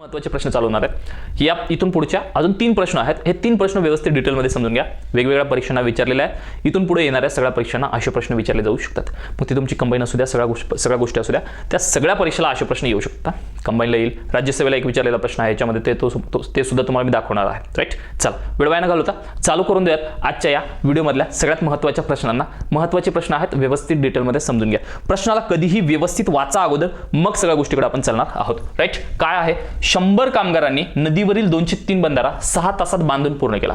महत्त्वाचे प्रश्न चालू होणार आहेत. या इथून पुढच्या अजून तीन प्रश्न आहेत. हे तीन प्रश्न व्यवस्थित डिटेलमध्ये समजून घ्या. वेगवेगळ्या परीक्षांना विचारलेल्या आहे इथून पुढे येणाऱ्या सगळ्या परीक्षांना असे प्रश्न विचारले जाऊ शकतात. मग ती तुमची कंबाईन असू द्या सगळ्या गोष्टी सगळ्या गोष्टी असू द्या त्या सगळ्या परीक्षेला असे प्रश्न येऊ शकतात. कंबाईनला येईल. राज्यसेवेला एक विचारलेला प्रश्न आहे. याच्यामध्ये ते तो तो- ते सुद्धा तुम्हाला मी दाखवणार आहे. राईट चला. वेळ वाया होता घालवता चालू करून द्यात आजच्या या व्हिडिओमधल्या सगळ्यात महत्त्वाच्या प्रश्नांना महत्त्वाचे प्रश्न आहेत. व्यवस्थित डिटेलमध्ये समजून घ्या. प्रश्नाला कधीही व्यवस्थित वाचा अगोदर. मग सगळ्या गोष्टीकडे आपण चालणार आहोत. राईट काय आहे? शंभर कामगारांनी नदीवरील दोनशे तीन बंधारा सहा तासात बांधून पूर्ण केला.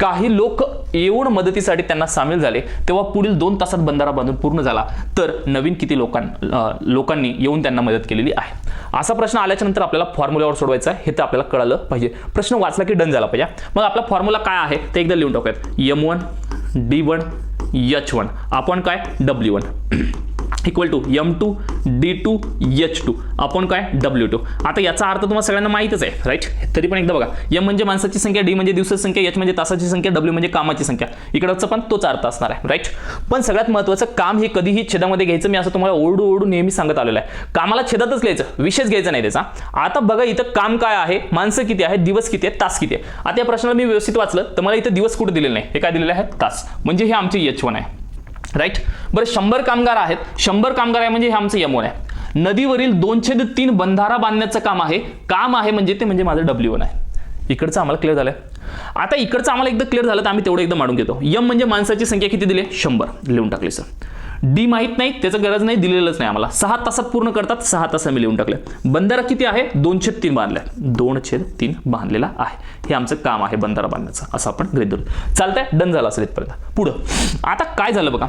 काही लोक येऊन मदतीसाठी त्यांना सामील झाले तेव्हा पुढील दोन तासात बंधारा बांधून पूर्ण झाला. तर नवीन किती लोकां लोकांनी येऊन त्यांना मदत केलेली आहे? असा प्रश्न आल्याच्यानंतर आपल्याला फॉर्म्युल्यावर सोडवायचा आहे हे तर आपल्याला कळलं पाहिजे. प्रश्न वाचला की डन झाला पाहिजे. मग आपला फॉर्म्युला काय आहे ते एकदा लिहून टाकूयात. M one D one H one. आपण काय? W one. Equal to M two D two H two. आपण काय? W two. आता याचा अर्थ तुम्हाला सगळ्यांना माहितच आहे राईट तरी पण एकदा बघा. यम म्हणजे माणसाची संख्या डी म्हणजे दिवसाची संख्या एच म्हणजे तासाची संख्या डब्ल्यू म्हणजे कामाची संख्या. इकडचं पण तोच अर्थ असणार आहे राईट पण सगळ्यात महत्त्वाचं काम हे कधीही छेदामध्ये घ्यायचं. मी असं तुम्हाला ओरडू ओरडू नेहमी सांगत आलेलं आहे. कामाला छेदातच लिहायचं. विशेष घ्यायचा नाही त्याचा. आता बघा इथं काम काय आहे माणसं किती आहे दिवस किती आहे तास किती आहे आता या प्रश्नाला मी व्यवस्थित वाचलं तर मला इथं दिवस कुठे दिलेलं नाही? हे काय दिलेलं आहे तास. म्हणजे हे आमचे एच वन आहे. राईट बरं शंभर कामगार आहेत. शंभर कामगार आहे म्हणजे हे आमचं यमोन आहे. नदीवरील दोनशे ते तीन बंधारा बांधण्याचं काम आहे. काम आहे म्हणजे ते म्हणजे माझं डब्ल्यू वन आहे. इकडचं आम्हाला क्लिअर झालंय. आता इकडचं आम्हाला एकदा क्लिअर झालं तर आम्ही तेवढं एकदा मांडून घेतो. यम म्हणजे माणसाची संख्या किती दिली शंभर. लिहून टाकली सर डी माहीत नाही त्याचं गरज नाही दिलेलंच नाही आम्हाला. सहा तासात पूर्ण करतात सहा तास आम्ही लिहून टाकले बंधारा किती आहे? दोनशे तीन बांधले दोनशे तीन बांधलेला आहे. हे आमचं काम आहे बंधारा बांधण्याचं असं आपण गृहित धरू. चालतंय डन झालं असेल इथपर्यंत. पुढं. आता काय झालं बघा?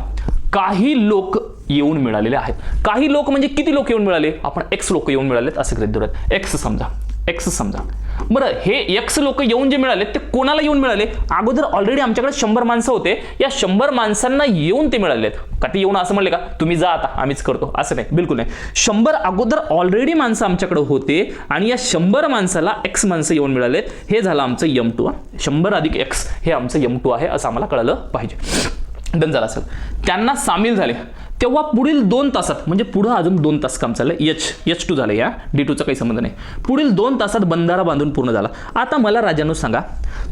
काही लोक येऊन मिळालेले आहेत. काही लोक म्हणजे किती लोक येऊन मिळाले? आपण एक्स लोक येऊन मिळालेत असं गृहित धरूयात. एक्स समजा. एक्स समजा. बरं हे एक्स लोक येऊन जे मिळाले ते कोणाला येऊन मिळाले? अगोदर ऑलरेडी आमच्याकडे शंभर माणसं होते. या शंभर माणसांना येऊन ते मिळालेत. का ते येऊन असं म्हणले का? तुम्ही जा आता आम्हीच करतो. असं नाही बिलकुल नाही. शंभर अगोदर ऑलरेडी माणसं आमच्याकडे होते आणि या शंभर माणसाला एक्स माणसं येऊन मिळालेत. हे झालं आमचं यम टू शंभर अधिक एक्स हे आमचं यम टू आहे असं आम्हाला कळलं पाहिजे. डन झालं असेल. त्यांना सामील झाले. तेव्हा पुढील दोन तासात म्हणजे पुढं अजून दोन तास काम चाललं एच एच टू झालं या. डी टूचा काही संबंध नाही. पुढील दोन तासात बंधारा बांधून पूर्ण झाला. आता मला राजांनो सांगा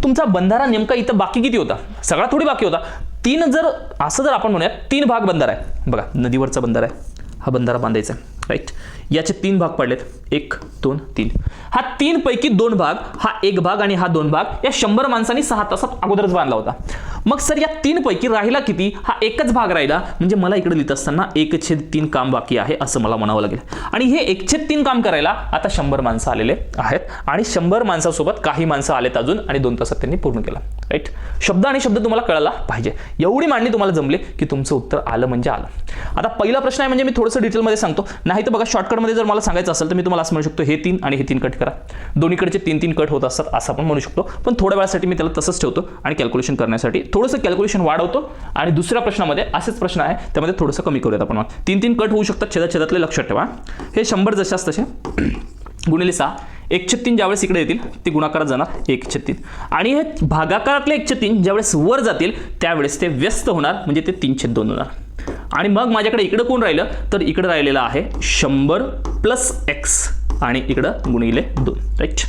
तुमचा बंधारा नेमका इथं बाकी किती होता? सगळा थोडी बाकी होता. तीन जर असं जर आपण म्हणूयात तीन भाग बंधारा आहे. बघा नदीवरचा बंधारा आहे. हा बंधारा बांधायचा आहे. राईट याचे तीन भाग पडलेत. एक दोन तीन. हा तीन पैकी दोन भाग हा एक भाग आणि हा दोन भाग या शंभर माणसांनी सहा तासात अगोदरच बांधला होता. मग सर या तीन पैकी राहिला किती? हा एकच भाग राहिला. म्हणजे मला इकडे लिहित असताना एक छेद तीन काम बाकी आहे असं मला म्हणावं लागेल. आणि हे एक छेद तीन काम करायला आता शंभर माणसं आलेले आहेत. आणि शंभर माणसासोबत काही माणसं आलेत अजून आणि दोन तासात त्यांनी पूर्ण केला. राईट शब्द आणि शब्द तुम्हाला कळाला पाहिजे. एवढी मांडणी तुम्हाला जमली की तुमचं उत्तर आलं म्हणजे आलं. आता पहिला प्रश्न आहे म्हणजे मी थोडंसं डिटेलमध्ये सांगतो. नाही तर बघा शॉर्टकटमध्ये जर मला सांगायचं असेल तर मी तुम्हाला असं म्हणू शकतो हे तीन आणि हे तीन कट करा. दोन्हीकडचे तीन तीन कट होत असतात असं आपण म्हणू शकतो. पण थोड्या वेळासाठी मी त्याला तसंच ठेवतो आणि कॅल्क्युलेशन करण्यासाठी थोडंसं कॅल्क्युलेशन वाढवतो. आणि दुसऱ्या प्रश्नामध्ये असेच प्रश्न आहे त्यामध्ये थोडंसं कमी करूयात आपण. तीन तीन कट होऊ शकतात छेदाछेदातले लक्षात ठेवा. हे शंभर जशाच तसे. गुणिले सहा. एकशे तीन ज्यावेळेस इकडे येतील ते गुणाकारात जाणार एकशे तीन. आणि हे भागाकारातले एकशे तीन ज्यावेळेस वर जातील त्यावेळेस ते व्यस्त होणार म्हणजे ते तीन छेद दोन होणार. आणि मग माझ्याकडे इकडं कोण राहिलं? तर इकडं राहिलेलं आहे शंभर प्लस एक्स आणि इकडं गुणिले दोन. राईट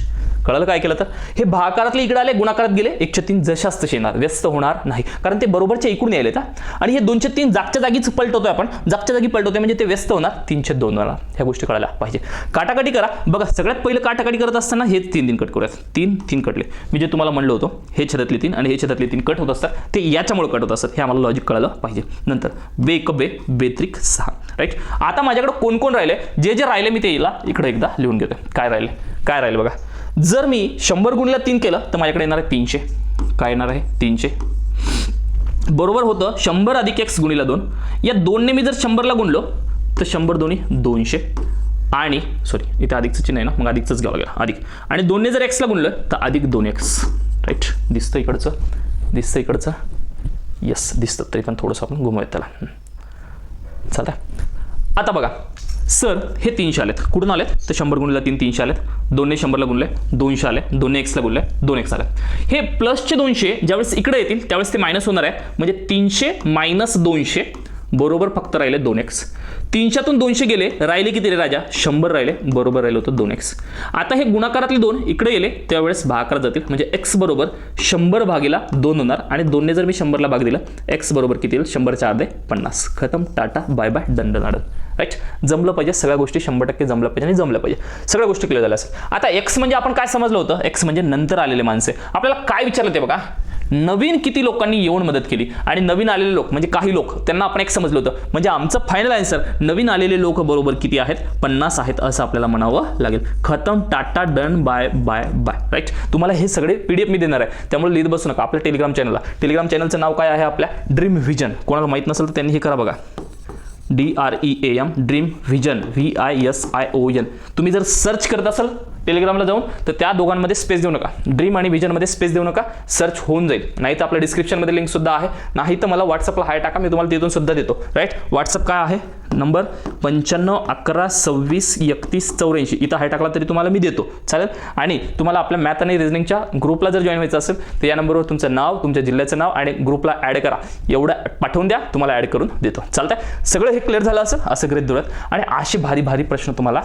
कळलं काय केलं तर? हे भाकारातले इकडे आले गुणाकारात गेले. एकशे तीन जशास तसे येणार व्यस्त होणार नाही. कारण ते बरोबरचे इकडून यायले का आणि हे दोनशे तीन जागच्या जागीच पलटवतोय आपण. जागच्या जागी पलटवतोय म्हणजे ते व्यस्त होणार. तीनशे दोन होणार ह्या गोष्टी कळायला पाहिजे. काटाकाटी करा. बघा सगळ्यात पहिलं काटाकाटी करत असताना हे तीन तीन कट करूयात. तीन तीन कटले मी जे तुम्हाला म्हणलं होतं हे छेदातले तीन आणि हे छेदातले तीन कट होत असतात. ते याच्यामुळे कट होत असतात. हे आम्हाला लॉजिक कळालं पाहिजे. नंतर बे एक बे बेत्रिक सहा. राईट आता माझ्याकडे कोण कोण राहिले? जे जे राहिले मी ते याला इकडे एकदा लिहून घेतोय. काय राहिले? काय राहिले बघा? जर मी शंभर गुणिला तीन केलं तर माझ्याकडे येणार आहे तीनशे. काय येणार आहे? तीनशे. बरोबर होतं शंभर अधिक एक्स गुणिला दोन. या दोनने मी जर शंभरला गुणलो तर शंभर दोन्ही दोनशे. आणि सॉरी इथे अधिकचं चिन्ह आहे ना मग अधिकचंच घ्यावं लागेल. अधिक. आणि दोनने जर एक्सला गुणलं तर अधिक दोन एक्स. राईट दिसतं इकडचं? दिसतं इकडचं? येस दिसतं. तरी पण थोडंसं आपण घुमूयात त्याला. चालतं आता बघा. सर हे तीनशे आलेत कुठून आलेत? तर शंभर गुणिला तीन तीनशे आलेत दोनने शंभरला गुणले दोनशे आले दोन्ही एक्सला गुणले दोन एक्स आले. हे प्लसचे दोनशे ज्यावेळेस इकडे येतील त्यावेळेस ते मायनस होणार आहे. म्हणजे तीनशे मायनस दोनशे बरोबर फक्त राहिले दोन एक्स तीनशेतून दोनशे गेले राहिले किती रे राजा? शंभर राहिले बरोबर राहिलं होतं दोन एक्स आता हे गुणाकारातले दोन इकडे गेले त्यावेळेस भागाकार जातील. म्हणजे एक्स बरोबर शंभर भागीला दोन होणार आणि दोनने जर मी शंभरला भाग दिला एक्स बरोबर किती येईल? शंभरच्या अर्धे पन्नास. खतम. टाटा. Bye bye. दंड नाडन राईट जमलं पाहिजे सगळ्या गोष्टी शंभर टक्के जमल्या पाहिजे आणि जमल्या पाहिजे. सगळ्या गोष्टी क्लिअर झाल्या असेल आता एक्स म्हणजे आपण काय समजलं होतं? एक्स म्हणजे नंतर आलेले माणसे. आपल्याला काय विचारलं ते बघा. नवीन किती लोकांनी येऊन मदत केली आणि नवीन आलेले लोक म्हणजे काही लोक त्यांना आपण एक समजलं होतं. म्हणजे आमचं फायनल आन्सर नवीन आलेले लोक बरोबर किती आहेत? पन्नास आहेत असं आपल्याला म्हणावं लागेल. खतम tata done bye bye bye. Right तुम्हाला हे सगळे पीडीएफ मी देणार आहे. त्यामुळे लिहित बसू नका. आपल्या टेलिग्राम चॅनलला टेलिग्राम चॅनलचं नाव काय आहे आपल्या? ड्रीम व्हिजन कोणाला माहीत नसेल तर त्यांनी हे करा बघा. D R E A M dream vision V I S I O N तुम्ही जर सर्च करत असाल टेलिग्रामला जाऊन तर त्या दोघांमध्ये स्पेस देऊ नका. ड्रीम आणि व्हिजनमध्ये स्पेस देऊ नका. सर्च होऊन जाईल. नाही तर आपल्या डिस्क्रिप्शनमध्ये लिंक सुद्धा आहे. नाही तर मला व्हॉट्सअपला हाय टाका. मी तुम्हाला तिथून सुद्धा देतो. राईट व्हॉट्सअप काय आहे? नंबर पंच्याण्णव अकरा सव्वीस एकतीस चौऱ्याऐंशी. इथं हाय टाकला तरी तुम्हाला मी देतो. चालेल? आणि तुम्हाला आपल्या मॅथ आणि रिजनिंगच्या ग्रुपला जर जॉईन व्हायचं असेल तर या नंबरवर तुमचं नाव तुमच्या जिल्ह्याचं नाव आणि ग्रुपला ॲड करा. एवढं पाठवून द्या. तुम्हाला ॲड करून देतो. चालतंय? सगळं हे क्लिअर झालं असेल? असं गृहित धरत आणि असे भारी भारी प्रश्न तुम्हाला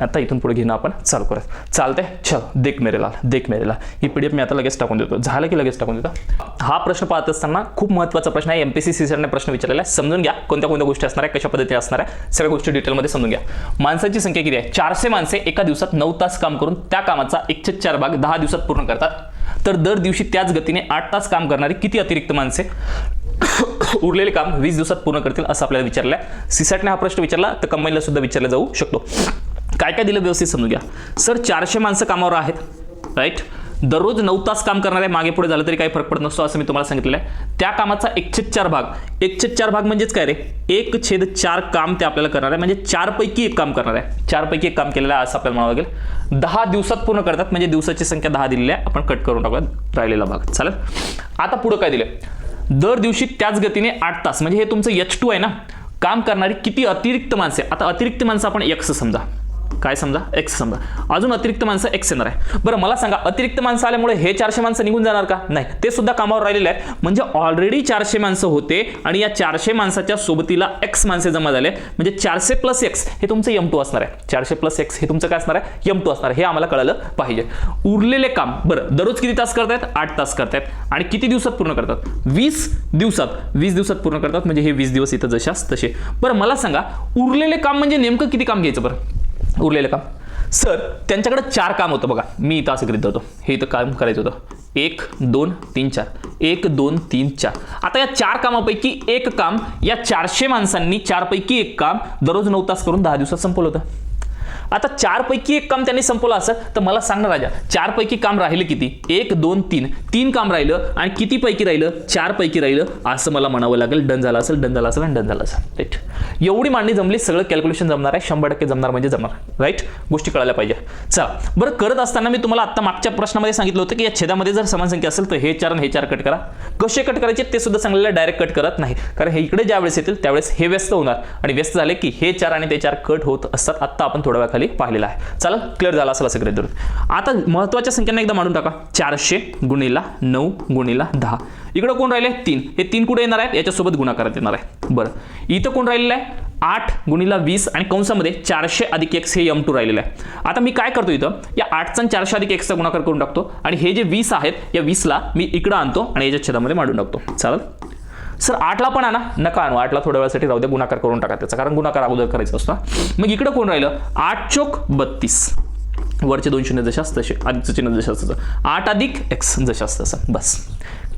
आता इथून पुढे घेणं आपण चालू करत चालतंय? चल देख मेरेला देख मेरेला ही पी डी एफ मी आता लगेच टाकून देतो. झालं की लगेच टाकून देतो? हा प्रश्न पाहत असताना खूप महत्त्वाचा प्रश्न आहे. एमपीसी सीसरने प्रश्न विचारलेला आहे. समजून घ्या कोणत्या कोणत्या गोष्टी असणार आहे कशा पद्धतीने असणार आहे. सगळ्या गोष्टी डिटेलमध्ये समजून घ्या. माणसाची संख्या किती आहे? चारशे माणसे एका दिवसात नऊ तास काम करून त्या कामाचा एकशे चार भाग दहा दिवसात पूर्ण करतात. तर दर दिवशी त्याच गतीने आठ तास काम करणारी किती अतिरिक्त माणसे उरलेले काम वीस दिवसात पूर्ण करतील असं आपल्याला विचारलं आहे सीसॅटने हा प्रश्न विचारला तर कंपनीला सुद्धा विचारला जाऊ शकतो. काय काय दिलं व्यवस्थित समजून घ्या. सर चारशे माणसं कामावर आहेत राईट दररोज नऊ तास काम करणारे मागे पुढे झालं तरी काही फरक पडत नसतो असं मी तुम्हाला सांगितलेलं आहे. त्या कामाचा एकशे चार भाग. एकशे चार भाग म्हणजेच काय रे? एक छेद चार काम ते आपल्याला करणार आहे. म्हणजे चारपैकी एक काम करणार आहे. चारपैकी एक काम केलेलं आहे असं आपल्याला म्हणावं लागेल. दहा दिवसात पूर्ण करतात म्हणजे दिवसाची संख्या दहा दिलेली आहे. आपण कट करून टाकूया राहिलेला भाग. चालेल? आता पुढं काय दिलं दर दिवशी त्याच गतीने आठ तास. म्हणजे हे तुमचं एच टू आहे ना? काम करणारी किती अतिरिक्त माणसे आता अतिरिक्त माणसं आपण एक्स समजा. काय समजा? एक्स समजा. अजून अतिरिक्त माणसं एक्स येणार आहे. बरं मला सांगा अतिरिक्त माणसं आल्यामुळे हे चारशे माणसं निघून जाणार का? नाही. ते सुद्धा कामावर राहिलेले आहेत. म्हणजे ऑलरेडी चारशे माणसं होते आणि या चारशे माणसाच्या सोबतीला एक्स माणसे जमा झाले. म्हणजे चारशे प्लस एक्स हे तुमचं एम टू असणार आहे. चारशे प्लस एक्स हे तुमचं काय असणार आहे? एम टू असणार आहे. हे आम्हाला कळलं पाहिजे. उरलेले काम बरं दररोज किती तास करतायत? आठ तास करतायत. आणि किती दिवसात पूर्ण करतात? वीस दिवसात. वीस दिवसात पूर्ण करतात. म्हणजे हे वीस दिवस इथं जशाच तसे. बरं मला सांगा उरलेले काम म्हणजे नेमकं किती काम घ्यायचं बरं? उरलेलं काम. सर त्यांच्याकडे चार काम होतं बघा. मी इथं असं करीत होतो. हे इथं काम करायचं होतं. एक दोन तीन चार. एक दोन तीन चार. आता या चार कामापैकी एक काम या चारशे माणसांनी चारपैकी एक काम दररोज नऊ तास करून दहा दिवसात संपवलं होतं. आता चारपैकी एक काम त्यांनी संपवलं असं तर मला सांग ना राजा चारपैकी काम राहिलं किती? एक दोन तीन. तीन काम राहिलं आणि किती पैकी राहिलं? चार पैकी राहिलं. असं मला म्हणावं लागेल डन झालं असेल डन झालं असेल आणि डन झालं असेल. राईट एवढी मांडणी जमली सगळं कॅल्क्युलेशन जमणार आहे शंभर टक्के जमणार म्हणजे जमणार. राईट गोष्टी कळायला पाहिजे. चला बरं करत असताना मी तुम्हाला आता मागच्या प्रश्नामध्ये सांगितलं होतं की या छेदामध्ये जर समान संख्या असेल तर हे चार आणि हे चार कट करा. कसे कट करायचे ते सुद्धा सांगलेलं डायरेक्ट कट करत नाही. कारण हे इकडे ज्या वेळेस येतील त्यावेळेस हे व्यस्त होणार. आणि व्यस्त झाले की हे चार आणि ते चार कट होत असतात. आत्ता आपण थोड्या खाली पाहिलेला आहे. चला क्लिअर झाला असेल असं धरून. आता महत्त्वाच्या संख्यांना एकदा मांडून टाका. चारशे गुणीला नऊ गुणीला दहा. इकडं कोण राहिले? तीन. हे तीन कुठे येणार आहेत? याच्यासोबत गुणाकारात येणार आहे. बरं. इथं कोण राहिलेलं आहे? आठ गुणीला वीस आणि कंसामध्ये चारशे अधिक एक्स हे एम टू राहिलेलं आहे. आता मी काय करतो इथं? या आठचा चारशे अधिक एक्सचा गुणाकार करून टाकतो. आणि हे जे वीस आहेत या वीसला मी इकडं आणतो आणि याच्या छेदामध्ये मांडून टाकतो. चालेल? सर आठला पण आणा. नका आणू. आठला थोड्या वेळासाठी राहू द्या गुणाकार करून टाका त्याचा. कारण गुणाकार अगोदर करायचा असतो. मग इकडं कोण राहिलं? आठ चोक बत्तीस. वरचे दोन शून्य जशास तसे आधीचं चिन्ह जशास तसं आठ अधिक एक्स जशास तसं बस.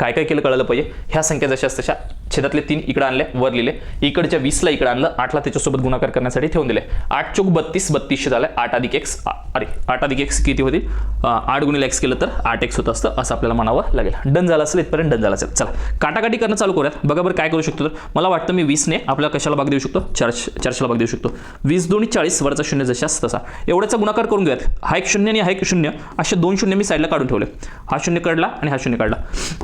काय काय केलं कळलं पाहिजे? ह्या संख्या जशा तशा छेदातले तीन इकडे आणले वर लिहिले. इकडच्या वीसला इकडे आणलं आठला त्याच्यासोबत गुणाकार करण्यासाठी ठेवून दिले. आठ चोक बत्तीस बत्तीसशे झालं आठ अधिक एक्स अरे आठ अधिक एक्स किती होती? आठ गुणिले एक्स केलं तर आठ एक्स होत असतं असं आपल्याला म्हणावं लागेल. डन झालं असेल इथपर्यंत डन झालं असेल. चला काटाकाटी करणं चालू करूयात. बघा बरं काय करू शकतो तर. मला वाटतं मी वीसने आपल्याला कशाला भाग देऊ शकतो? चर्च चारशेला भाग देऊ शकतो. वीस दोन्ही चाळीस वरचा शून्य जशाच तसा. एवढ्याचा गुणाकार करून घेऊयात. हा एक शून्य आणि हा एक शून्य असे दोन शून्य मी साईडला काढून ठेवले. हा शून्य काढला आणि हा शून्य काढला.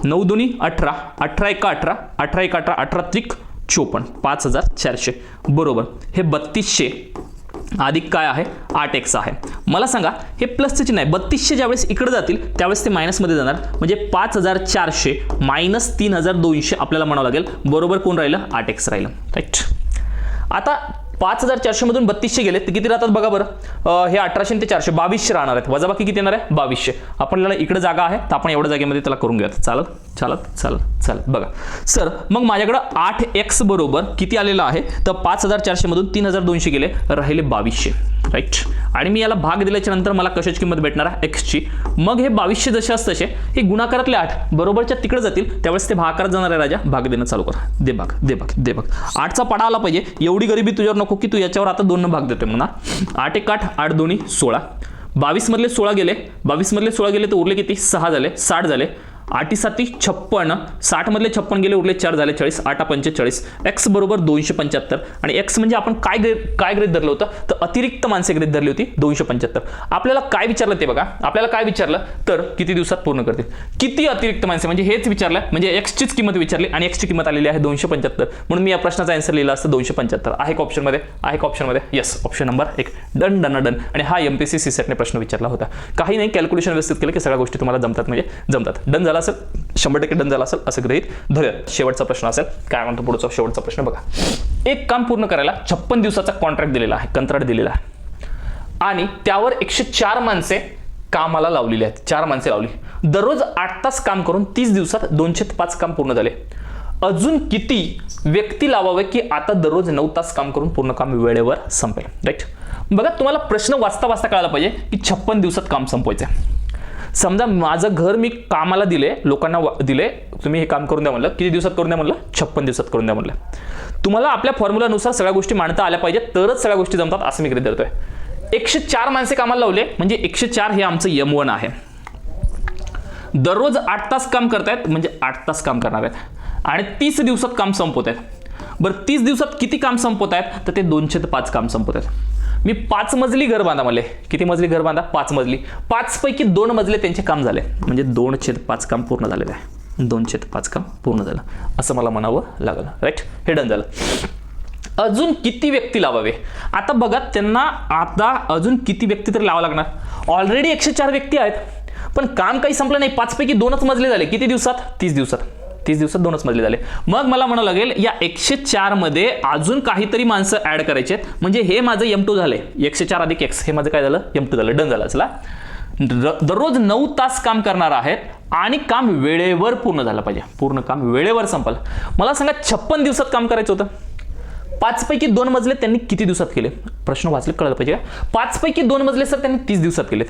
नऊ दोन्ही अठरा अठरा एका अठरा अठरा एका अठरा अठरा त्रिक चोपन्न पाच हजार चारशे. बरोबर. हे बत्तीसशे. अधिक काय आहे? आठ एक्स आहे. मला सांगा हे प्लसचे चिन्ह आहे. बत्तीसशे ज्यावेळेस इकडे जातील त्यावेळेस ते मायनसमध्ये जाणार. म्हणजे पाच हजार चारशे मायनस तीन हजार दोनशे आपल्याला म्हणावं लागेल. बरोबर कोण राहिलं? आठ एक्स राहिलं. राईट आता पाच हजार चारशे मधून बत्तीसशे गेले तर किती राहतात बघा बरं. हे अठराशे ते चारशे. बावीसशे राहणार आहेत. वजाबाकी किती येणार आहे? बावीसशे. आपल्याला इकडे जागा आहे तर आपण एवढ्या जागेमध्ये त्याला करून घेऊयात. चालत चालत चालत चालत. बघा. सर मग माझ्याकडं आठ एक्स बरोबर किती आलेलं आहे? तर पाच हजार चारशे मधून तीन हजार दोनशे गेले. राहिले बावीसशे. राईट आणि मी याला भाग दिल्याच्या नंतर मला कशाची किंमत भेटणार आहे? एक्सची मग हे बावीसशे जसे असत तसे हे गुणाकारातले आठ बरोबरच्या तिकडे जातील त्यावेळेस ते भागाकारात जाणार आहे राजा भाग देणं चालू कर. दे भाग दे भाग दे भाग. आठचा पाडा आला पाहिजे. एवढी गरिबी तुझ्यावर नको की तू याच्यावर आता दोन भाग देतोय म्हणा. आठ एक आठ आठ दोन्ही सोळा. बावीसमधले सोळा गेले. बावीसमधले सोळा गेले तर उरले किती? सहा झाले साठ झाले. आठी साती छप्पन साठमधले छप्पन गेले उरले चार झाले चाळीस आठा पंचेचाळीस एक्स बरोबर दोनशे पंच्याहत्तर. आणि एक्स म्हणजे आपण काय ग्रे काय ग्रेत धरलं होतं? तर अतिरिक्त माणसे ग्रेत धरली होती दोनशे पंच्याहत्तर. आपल्याला काय विचारलं ते बघा? आपल्याला काय विचारलं? तर किती दिवसात पूर्ण करतील? किती अतिरिक्त माणसे? म्हणजे हेच विचारलं म्हणजे एक्सचीच किंमत विचारली आणि एक्सची किंमत आलेली आहे दोनशे पंच्याहत्तर. म्हणून मी या प्रश्नाचा आन्सर लिहिला असतं दोनशे पंच्याहत्तर. आहे का ऑप्शनमध्ये आहे का ऑप्शनमध्ये येस ऑप्शन नंबर एक. डन डन डन आणि हा एम पी सी सी सेटने प्रश्न विचारला होता. काही नाही कॅल्क्युलेशन व्यवस्थित केलं की सगळ्या गोष्टी तुम्हाला जमतात. म्हणजे जमतात. डन झाला. असेल? शंभर टक्के डन झाला असेल? असं गृहित धरूयात. शेवटचा प्रश्न असेल. काय म्हणतो पुढचा? शेवटचा प्रश्न बघा. एक काम पूर्ण करायला छप्पन दिवसाचा कॉन्ट्रॅक्ट दिलेला आहे. कंत्राट दिलेला आहे. आणि त्यावर एकशे चार माणसे कामाला लावलेली आहेत. चार माणसे लावली. दररोज आठ तास काम करून तीस दिवसात दोनशे पाच काम पूर्ण झाले. अजून किती व्यक्ती लावावे की आता दररोज नऊ तास काम करून पूर्ण काम वेळेवर संपेल? राईट बघा तुम्हाला प्रश्न वाचता वाचता कळायला पाहिजे की छप्पन दिवसात काम संपवायचं आहे समजा माझं घर मी कामाला दिले लोकांना दिले तुम्ही हे काम करून द्या म्हणलं. किती दिवसात करून द्या म्हणलं? छप्पन दिवसात करून द्या म्हणलं. तुम्हाला आपल्या फॉर्म्युलानुसार सगळ्या गोष्टी मांडता आल्या पाहिजेत तरच सगळ्या गोष्टी जमतात असं मी गृहीत धरतोय. एकशे चार माणसे कामाला लावले म्हणजे एकशे चार हे आमचं यम वन आहे. दररोज आठ तास काम करतायत म्हणजे आठ तास काम करणार आहेत. आणि तीस दिवसात काम संपवत आहेत बरं तीस दिवसात किती काम संपवत आहेत तर ते दोनशे ते पाच काम संपवत आहेत मी पाच मजली घर बांधा मला किती मजली घर बांधा? पाच मजली. पाच पैकी दोन मजले त्यांचे काम झाले. म्हणजे दोन छेद पाच काम पूर्ण झालेलं आहे दोन छेद पाच काम पूर्ण झालं. असं मला म्हणावं लागलं. राईट हे डन झालं. अजून किती व्यक्ती लावावे? आता बघा त्यांना आता अजून किती व्यक्ती तरी लावा लागणार? ऑलरेडी एकशे चार व्यक्ती आहेत. पण काम काही संपलं नाही. पाचपैकी दोनच मजले झाले. किती दिवसात? तीस दिवसात. तीस दिवसात दोनच मजले झाले. मग मला म्हणावं लागेल या एकशे चारमध्ये अजून काहीतरी माणसं ऍड करायचे आहेत. म्हणजे हे माझं एम टू झाले एकशे चार अधिक एक्स हे माझं काय झालं? एम टू झालं. डन झालं. चला. दररोज नऊ तास काम करणार आहेत आणि काम वेळेवर पूर्ण झालं पाहिजे. पूर्ण काम वेळेवर संपलं. मला सांगा छप्पन दिवसात काम करायचं होतं? पाचपैकी दोन मजले त्यांनी किती दिवसात केले? प्रश्न वाचले कळलं पाहिजे का? पाच पैकी दोन मजले सर त्यांनी तीस दिवसात केलेत.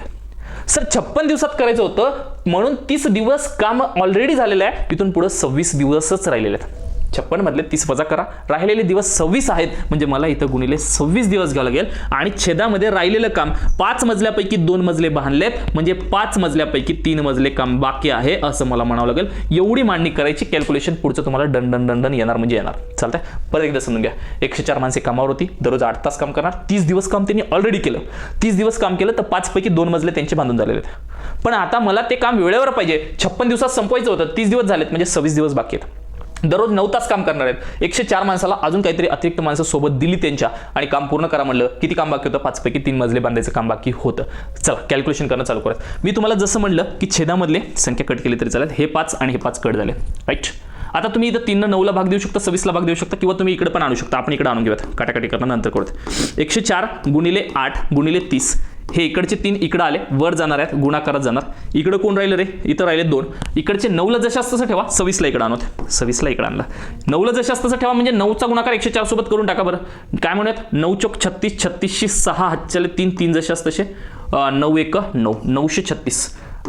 सर छप्पन दिवसात करायचं होतं म्हणून तीस दिवस काम ऑलरेडी झालेलं आहे. तिथून पुढे सव्वीस दिवसच राहिलेले आहेत. छप्पनमधले तीस वजा करा. राहिलेले दिवस सव्वीस आहेत म्हणजे मला इथं गुणिले सव्वीस दिवस घ्यावं लागेल. आणि छेदामध्ये राहिलेलं काम पाच मजल्यापैकी दोन मजले बांधलेत म्हणजे पाच मजल्यापैकी तीन मजले काम बाकी आहे असं मला म्हणावं लागेल. एवढी मांडणी करायची कॅल्क्युलेशन पुढचं तुम्हाला डंडन डंडन येणार म्हणजे येणार. चालतंय? परत एकदा समजून घ्या. एकशे चार माणसे कामावर होती दररोज आठ तास काम करणार. तीस दिवस काम त्यांनी ऑलरेडी केलं. तीस दिवस काम केलं तर पाचपैकी दोन मजले त्यांचे बांधून झालेले आहेत. पण आता मला ते काम वेळेवर पाहिजे. छप्पन दिवसात संपवायचं होतं तीस दिवस झालेत म्हणजे सव्वीस दिवस बाकी आहेत. दररोज नऊ तास काम करणार आहेत. एकशे चार माणसाला अजून काहीतरी अतिरिक्त माणसं सोबत दिली त्यांच्या आणि काम पूर्ण करा म्हणलं किती काम बाकी होतं? पाचपैकी तीन मजले बांधायचं काम बाकी होतं. चला कॅल्क्युलेशन करणं चालू करत मी तुम्हाला जसं म्हणलं की छेदामधले संख्या कट केली तरी चालेल. हे पाच आणि हे पाच कट झाले. राईट आता तुम्ही इथं तीन नऊला भाग देऊ शकता सव्वीसला भाग देऊ शकता किंवा तुम्ही इकडे पण आणू शकता. आपण इकडे आणून घेऊयात. काटाकाटी करणं नंतर करत एकशे चार गुणिले आठ गुणिले तीस. हे इकडचे तीन इकडं आले वर जाणार आहेत गुणाकारात जाणार. इकडं कोण राहिलं रे? इथं राहिले दोन. इकडचे नऊला जशा असतं तसं ठेवा सव्वीसला इकडं आणत सव्वीसला इकडं आणला. नऊला जशा असतं तसं ठेवा म्हणजे नऊचा गुणाकार एकशे चार सोबत करून टाका बरं. काय म्हणूयात? नऊ चौक छत्तीस छत्तीसशे सहा हातच्याले तीन तीन जसे असतं तसे. नऊ एक नऊ. नऊशे छत्तीस.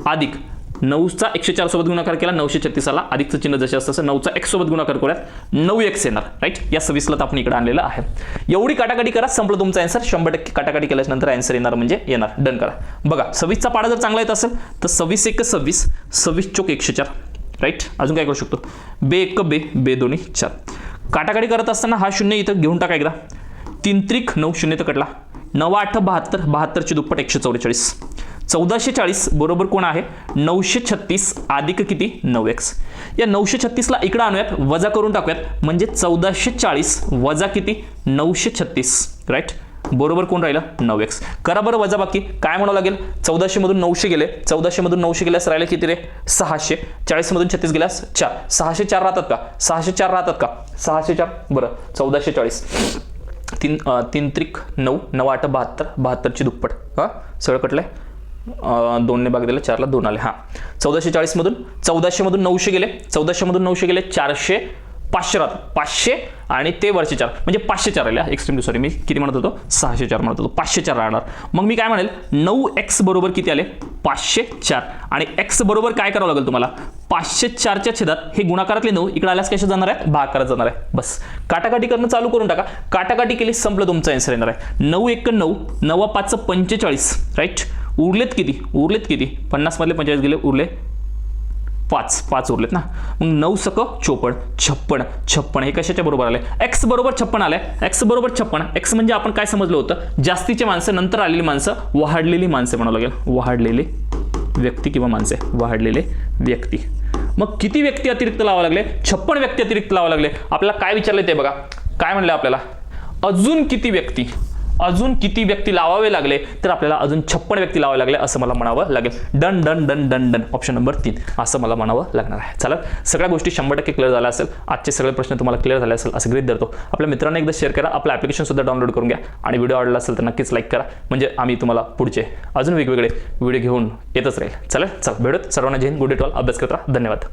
अधिक नऊचा एकशे चार सोबत गुणाकार केला नऊशे छत्तीस आला अधिकचं चिन्ह जसे असतं तसं नऊचा एक सोबत गुणाकार करूयात. नऊ एक्स येणार राईट या सव्वीसला तर आपण इकडे आणलेलं आहे. एवढी काटाकाटी करा संपलं तुमचा आन्सर शंभर टक्के काटाकाटी केल्याच्यानंतर आन्सर येणार म्हणजे येणार. डन करा. बघा सव्वीसचा पाडा जर चांगला येत असेल तर सव्वीस एक सव्वीस. सव्वीस चोक एकशे चार राईट अजून काय करू शकतो? बे एक बे बे दोन्ही चार. काटाकाटी करत असताना हा शून्य इथं घेऊन टाका एकदा. तीन त्रिक नऊ शून्य तर कटला. नऊ आठ बहात्तर. बहात्तरची दुप्पट एकशे चौवेचाळीस. चौदाशे चाळीस बरोबर कोण आहे? नऊशे छत्तीस अधिक किती? नऊ एक्स या नऊशे छत्तीसला इकडं आणूयात वजा करून टाकूयात. म्हणजे चौदाशे चाळीस वजा किती? नऊशे छत्तीस राईट बरोबर कोण राहिलं? नऊ एक्स करा बरं वजा बाकी काय म्हणावं लागेल? चौदाशे मधून नऊशे गेले. चौदाशे मधून नऊशे गेल्यास राहिले किती रे? सहाशे. चाळीस मधून छत्तीस गेल्यास चार. सहाशे चार राहतात का? सहाशे चार राहतात का? सहाशे चार. बरं. चौदाशे चाळीस तीन तीन त्रिक नऊ. नऊ आठ बहात्तर. बहात्तरची दुप्पट. हां? सगळं कटलंय? दोनने भाग दिला चारला दोन आले. हां. चौदाशे चाळीसमधून चौदाशेमधून नऊशे गेले चौदाशेमधून नऊशे गेले चारशे पाचशे राहतात. पाचशे आणि ते वरचे चार. म्हणजे पाचशे चार राहिले एक्स्ट्रीमली सॉरी मी किती म्हणत होतो? सहाशे चार म्हणत होतो. पाचशे चार राहणार. मग मी काय म्हणेल? नऊ एक्स बरोबर किती आले? पाचशे चार. आणि एक्स बरोबर काय करावं लागेल तुम्हाला? पाचशे चारच्या छेदात हे गुणाकारातले नऊ इकडे आल्यास कशा जाणार आहे भागाकारात जाणार आहे बस. काटाकाटी करणं चालू करून टाका. काटाकाटी केली संपलं तुमचं आन्सर येणार आहे. नऊ एक नऊ नवा पाचचं पंचेचाळीस. राईट उरलेत किती? उरलेत किती? पन्नासमधले पंचेचाळीस गेले उरले पाच. पाच उरलेत ना? मग नऊ सक चोपड छप्पन छप्पन हे कशाच्या बरोबर आले एक्स बरोबर छप्पन आले एक्स बरोबर छप्पन एक्स म्हणजे आपण काय समजलं होतं? जास्तीचे माणसं नंतर आलेली माणसं वाढलेली माणसे म्हणावं लागेल. वाढलेली व्यक्ती किंवा माणसे. वाढलेले व्यक्ती. मग किती व्यक्ती अतिरिक्त लावा लागले? छप्पन व्यक्ती अतिरिक्त लावा लागले. आपल्याला काय विचारले ते बघा. काय म्हणलं आपल्याला? अजून किती व्यक्ती? अजून किती व्यक्ती लावावे लागले तर आपल्याला अजून छप्पन व्यक्ती लावावे लागले असं मला म्हणावं लागेल. Done done done done done. Option number तीन असं मला म्हणावं लागणार आहे. चला सगळ्या गोष्टी शंभर टक्के क्लिअर झाल्या असेल. आजचे सगळे प्रश्न तुम्हाला क्लिअर झाले असेल असं गृहित धरतो. आपल्या मित्रांना एकदा शेअर करा आपलं ॲप्लिकेशन सुद्धा डाउनलोड करून घ्या. आणि व्हिडिओ आवडला असेल तर नक्कीच लाईक करा. म्हणजे आम्ही तुम्हाला पुढचे अजून वेगवेगळे व्हिडिओ घेऊन येतच राहील. चला चला भेटत सर्वांना जय गुड डेट टॉल अभ्यास करता धन्यवाद.